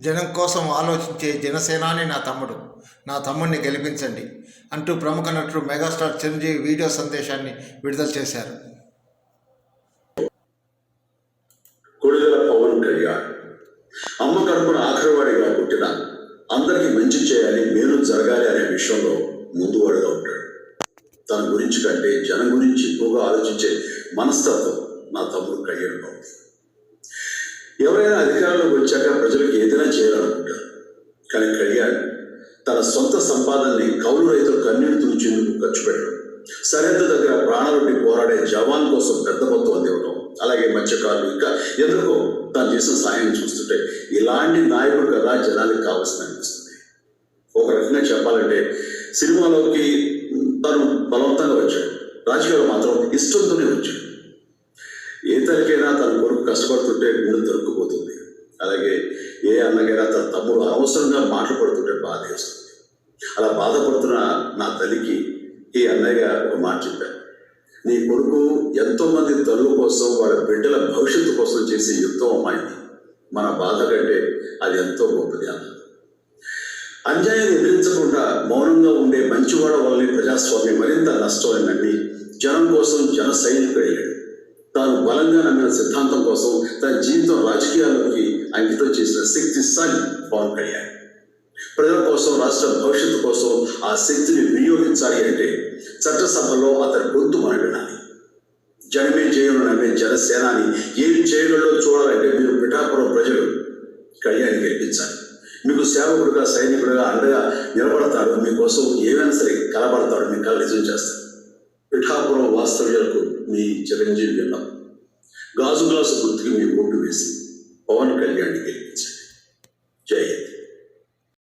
జనం కోసం ఆలోచించే జనసేనాని నా తమ్ముడు. నా తమ్ముడిని గెలిపించండి అంటూ ప్రముఖ నటుడు మెగాస్టార్ చిరంజీవి వీడియో సందేశాన్ని విడుదల చేశారు. కొడుదల పవన్ కళ్యాణ్. అమ్మ కడుపున ఆఖరివాడిగా పుట్టిన అందరికీ మంచి చేయాలి మేలు జరగాలి అనే విషయంలో ముందువాడుగా ఉంటాడు. తన గురించి కంటే జనం గురించి ఎక్కువగా ఆలోచించే మనస్తత్వం నా తమ్ముడు కళ్యాణ్ ఉంది ఎవరైనా అధికారంలోకి వచ్చాక ప్రజలకు ఏదైనా చేయాలనుకుంటారు. కానీ కళ్యాణ్ తన సొంత సంపాదనని కౌలు రైతులు కన్నీరు తుడిచేందుకు ఖర్చు పెట్టడం సరిహద్దు దగ్గర ప్రాణాలుండి పోరాడే జవాన్ కోసం పెద్ద మొత్తం అందివ్వడం అలాగే మత్స్యకారులు ఇంకా ఎందుకో తాను చేసిన సాయం చూస్తుంటే ఇలాంటి నాయకుడు కదా జనానికి కావాల్సిన అనిపిస్తుంది. ఒక రకంగా చెప్పాలంటే సినిమాలోకి తను బలవంతంగా వచ్చాడు. రాజకీయాలు మాత్రం ఇష్టంతోనే వచ్చాడు. ఏ తరకైనా కష్టపడుతుంటే గుండె దొరుకుపోతుంది అలాగే ఏ అన్నగైనా తన తమ్ముడు అనవసరంగా మాట్లాడుతుంటే బాధ వేస్తుంది. అలా బాధపడుతున్న నా తల్లికి ఈ అన్నయ్య ఒక మాట చెప్పాను నీ కొడుకు ఎంతో మంది తల్లు కోసం వాళ్ళ బిడ్డల భవిష్యత్తు కోసం చేసే యుద్ధం అమ్మాయింది. మన బాధ కంటే అది ఎంతో గొప్పది అన్నది. అన్యాయం ఎదిరించకుండా మౌనంగా ఉండే మంచివాడ వల్లనే ప్రజాస్వామ్యం మరింత నష్టమైందండి జనం కోసం జన సైనిక తాను బలంగా నమ్మిన సిద్ధాంతం కోసం తన జీవితం రాజకీయాల్లోకి అంకితం చేసిన శక్తిశాలి పవన్ కళ్యాణ్ ప్రజల కోసం రాష్ట్ర భవిష్యత్తు కోసం ఆ శక్తిని వినియోగించాలి అంటే చట్టసభలో అతని గొంతు మనగడాలి జనమే జయంలో నమ్మే జనసేనాని ఏమి చేయగలడో చూడాలంటే మీరు పిఠాపురం ప్రజలు కళ్యాణ్ గెలిపించాలి. మీకు సేవకుడుగా సైనికుడుగా అండగా నిలబడతాడు మీకోసం ఏమైనా సరే కలబడతాడు మీ కళ నిజం చేస్తాడు పిఠాపురం వాస్తవ్యాలకు మీ చిరంజీవి విన్నాం గాజు గ్లాసు గుర్తుకి మీ ఓటు వేసి పవన్ కళ్యాణ్